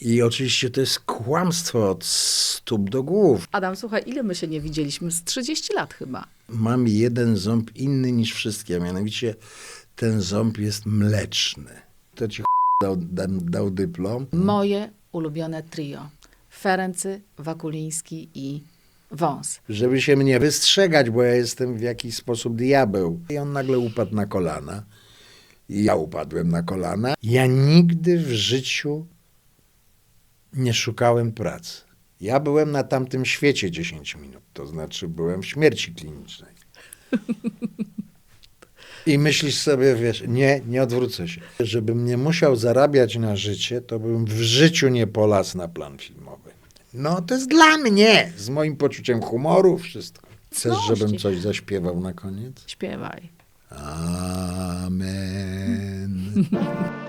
I oczywiście to jest kłamstwo od stóp do głów. Adam, słuchaj, ile my się nie widzieliśmy? Z 30 lat chyba. Mam jeden ząb inny niż wszystkie, a mianowicie ten ząb jest mleczny. To ci dał, dał, dał dyplom. Moje ulubione trio. Ferency, Wakuliński i Wąs. żeby się mnie wystrzegać, bo ja jestem w jakiś sposób diabeł. I on nagle upadł na kolana. I ja upadłem na kolana. Ja nigdy w życiu nie szukałem pracy. Ja byłem na tamtym świecie 10 minut, to znaczy byłem w śmierci klinicznej. I myślisz sobie, wiesz, nie, nie odwrócę się. Żebym nie musiał zarabiać na życie, to bym w życiu nie polasł na plan filmowy. No, to jest dla mnie, z moim poczuciem humoru, wszystko. Chcesz, Złości. żebym coś zaśpiewał na koniec? Śpiewaj. Amen.